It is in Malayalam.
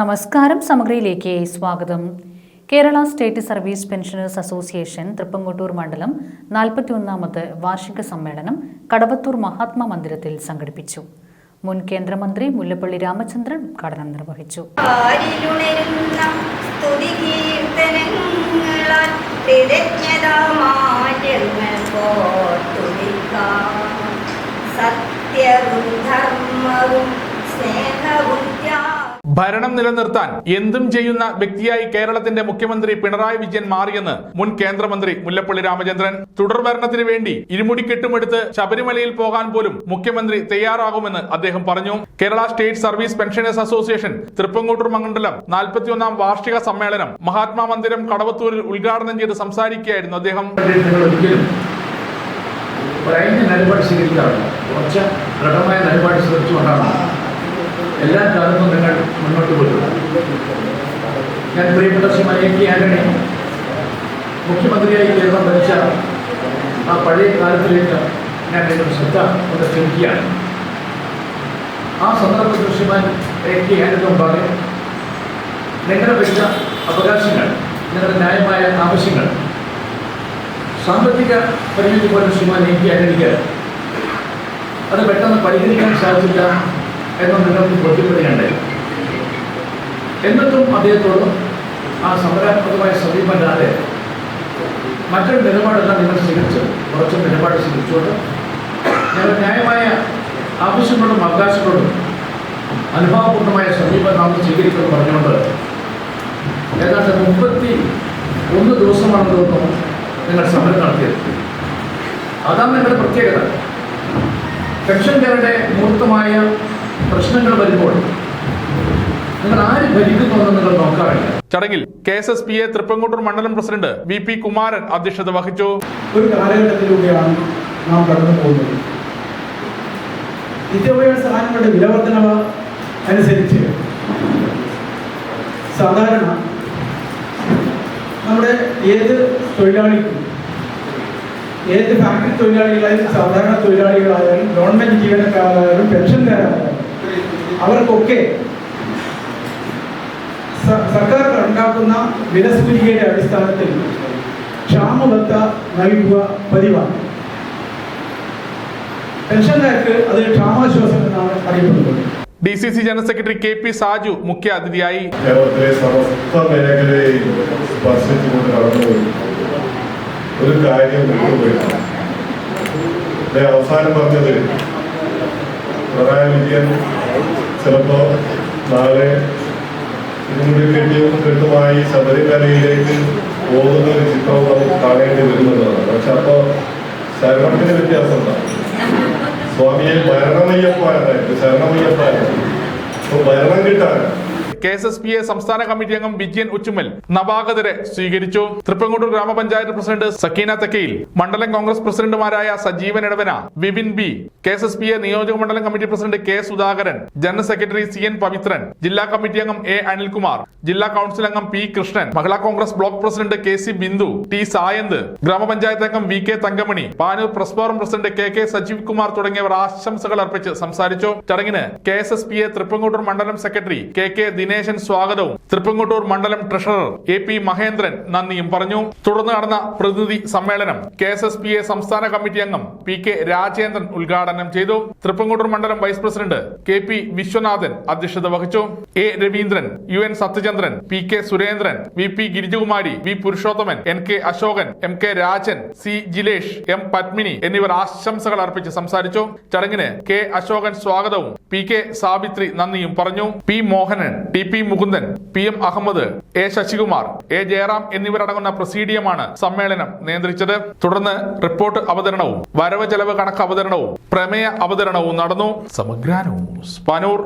നമസ്കാരം സമഗ്രയിലേക്ക് സ്വാഗതം. Kerala state service pensioners association Thrippangottur മണ്ഡലം നാൽപ്പത്തിയൊന്നാമത് വാർഷിക സമ്മേളനം കടവത്തൂർ മഹാത്മാ മന്ദിരത്തിൽ സംഘടിപ്പിച്ചു. മുൻ കേന്ദ്രമന്ത്രി മുല്ലപ്പള്ളി രാമചന്ദ്രൻ ഉദ്ഘാടനം നിർവഹിച്ചു. സ്നേഹവും ഭരണം നിലനിർത്താൻ എന്തും ചെയ്യുന്ന വ്യക്തിയായി കേരളത്തിന്റെ മുഖ്യമന്ത്രി പിണറായി വിജയൻ മാറിയെന്ന് മുൻ കേന്ദ്രമന്ത്രി മുല്ലപ്പള്ളി രാമചന്ദ്രൻ. തുടർ ഭരണത്തിന് വേണ്ടി ഇരുമുടിക്കെട്ടുമെടുത്ത് ശബരിമലയിൽ പോകാൻ പോലും മുഖ്യമന്ത്രി തയ്യാറാകുമെന്ന് അദ്ദേഹം പറഞ്ഞു. Kerala state service pensioners association Thrippangottur മണ്ഡലം നാൽപ്പത്തിയൊന്നാം വാർഷിക സമ്മേളനം മഹാത്മാ മന്ദിരം കടവത്തൂരിൽ ഉദ്ഘാടനം ചെയ്ത് സംസാരിക്കുകയായിരുന്നു അദ്ദേഹം. നിലപാട് കുറച്ച് ദൃഢമായ നിലപാട് സ്വീകരിച്ചുകൊണ്ടാണ് എല്ലാ കാലത്തും ഞാൻ പ്രിയപ്പെട്ട ശ്രീ മലയക്കി ആന്റണി മുഖ്യമന്ത്രിയായി കേരളം ഭരിച്ച ആ പഴയ കാലത്തിലേക്ക് ഞാൻ വീണ്ടും ശ്രദ്ധ കൊണ്ട് ക്ഷണിക്കുകയാണ് ആ സന്ദർഭത്തിൽ ശ്രീമാൻ എ കെ ആന്റണി മുമ്പാകെ നിങ്ങളുടെ വെച്ച അവകാശങ്ങൾ നിങ്ങളുടെ ന്യായമായ ആവശ്യങ്ങൾ സാമ്പത്തിക പരിമിതി പോലും ശ്രീമാൻ എ കെ ആന്റണിക്ക് അത് പെട്ടെന്ന് പരിഹരിക്കാൻ സാധിച്ചില്ല എന്ന് നിങ്ങൾക്ക് ബോധ്യപ്പെടുകയുണ്ടായി. എന്നിട്ടും അദ്ദേഹത്തോട് ആ സമരാത്മകമായ സമീപമല്ലാതെ മറ്റൊരു നിലപാടല്ല നിങ്ങൾ സ്വീകരിച്ചത് കുറച്ച് നിലപാട് സ്വീകരിച്ചുകൊണ്ട് ഞങ്ങൾ ന്യായമായ ആവശ്യങ്ങളോടും അവകാശങ്ങളോടും അനുഭാവപൂർണമായ സമീപം നാം സ്വീകരിക്കുമെന്ന് പറഞ്ഞുകൊണ്ട് ഏതാണ്ട് മുപ്പത്തി ഒന്ന് ദിവസമാണ് തോന്നുന്നു നിങ്ങൾ സമരം നടത്തിയത്. അതാണ് നിങ്ങളുടെ പ്രത്യേകത. പെൻഷൻകാരുടെ മൂർത്തമായ പ്രശ്നങ്ങൾ വരുമ്പോൾ നിങ്ങൾ ആര് ഭരിക്കുന്നുവെന്ന് നിങ്ങൾ നോക്കാറില്ല ചടങ്ങിൽ K S S P A Thrippangottur മണ്ഡലം പ്രസിഡന്റ് വി പി കുമാരൻ അധ്യക്ഷത വഹിച്ചു. ഒരു കാലഘട്ടത്തിലൂടെയാണ് നാം കടന്നു പോകുന്നത്. നിത്യോപയോഗ സാധനങ്ങളുടെ വിലവർദ്ധനവ് അനുസരിച്ച് സാധാരണ നമ്മുടെ ഏത് തൊഴിലാളിക്കും ഏത് ഫാക്ടറി തൊഴിലാളികളായാലും സാധാരണ തൊഴിലാളികളായാലും ഗവൺമെന്റ് ജീവനക്കാരായാലും പെൻഷൻകാരായാലും അവർക്കൊക്കെ സർക്കാർ ഉണ്ടാക്കുന്ന വിലസൂചികയുടെ അടിസ്ഥാനത്തിൽ ക്ഷാമബത്ത നൽകുക പതിവാണ്. പെൻഷൻകാർക്ക് അത് ക്ഷാമാശ്വാസം എന്നാണ് അറിയപ്പെടുന്നത്. D C C general secretary K P Saju മുഖ്യ അതിഥിയായി കേരളത്തിലെ സമസ്ത മേഖലയെയും സ്പർശിച്ചുകൊണ്ട് കടന്നുപോയി ഒരു കാര്യം വിട്ടുപോയി അവസാനം പറഞ്ഞത് പിണറായി വിജയൻ ചിലപ്പോ നാളെ ഇതിനുള്ളിൽ കെട്ടിയും കെട്ടുമായി ശബരിമലയിലേക്ക് പോകുന്ന ഒരു ചിത്രവും നമുക്ക് കാണേണ്ടി വരുന്നതാണ് പക്ഷെ അപ്പോ ശരണത്തിന് വ്യത്യാസം ഉണ്ടാവും സ്വാമിയെ ഭരണമയ്യപ്പ എന്നായിട്ട് ശരണമയ്യപ്പ എന്നായിട്ട് K S S P A സംസ്ഥാന കമ്മിറ്റി അംഗം വിജയൻ ഉച്ചുമൽ നവാഗതരെ സ്വീകരിച്ചു. തൃപ്പങ്കോട്ടൂർ ഗ്രാമപഞ്ചായത്ത് പ്രസിഡന്റ് സക്കീന തെക്കയിൽ മണ്ഡലം കോൺഗ്രസ് പ്രസിഡന്റുമാരായ Sajeevan Edavana Vipin B K S S P A നിയോജക മണ്ഡലം committee president K Sudhakaran general secretary C N Pavithran ജില്ലാ കമ്മിറ്റി അംഗം എ അനിൽകുമാർ ജില്ലാ കൌൺസിൽ അംഗം P Krishnan Mahila Congress block president K C Bindu T Sayanth ഗ്രാമപഞ്ചായത്ത് അംഗം V K Thankamani Panoor press forum president K K Sajeev Kumar തുടങ്ങിയവർ ആശംസകൾ അർപ്പിച്ച് സംസാരിച്ചു. ചടങ്ങിന് K S S P A Thrippangottur മണ്ഡലം സെക്രട്ടറി കെ കെ ദിനേശൻ സ്വാഗതവും. തൃപ്പങ്കോട്ടൂർ മണ്ഡലം ട്രഷറർ എ പി മഹേന്ദ്രൻ നന്ദിയും പറഞ്ഞു. തുടർന്ന് നടന്ന പ്രതിനിധി സമ്മേളനം K S S P A സംസ്ഥാന കമ്മിറ്റി അംഗം പി കെ രാജേന്ദ്രൻ ഉദ്ഘാടനം ചെയ്തു. തൃപ്പങ്കോട്ടൂർ മണ്ഡലം vice president K P Viswanathan അധ്യക്ഷത വഹിച്ചു. A Raveendran U N Sathyachandran P K Surendran V P Girijakumari V Purushothaman N K Ashokan M K Rajan C Jilesh M Padmini എന്നിവർ ആശംസകൾ അർപ്പിച്ച് സംസാരിച്ചു. ചടങ്ങിന് കെ അശോകൻ സ്വാഗതവും പി കെ സാവിത്രി നന്ദിയും പറഞ്ഞു. P Mohanan T P Mukundan P M Ahammed A Sasikumar A Jayaram എന്നിവരടങ്ങുന്ന പ്രസീഡിയമാണ് സമ്മേളനം നിയന്ത്രിച്ചത്. തുടർന്ന് റിപ്പോർട്ട് അവതരണവും വരവ് ചെലവ് കണക്ക് അവതരണവും പ്രമേയ അവതരണവും നടന്നു. സമഗ്ര ന്യൂസ് പനൂർ.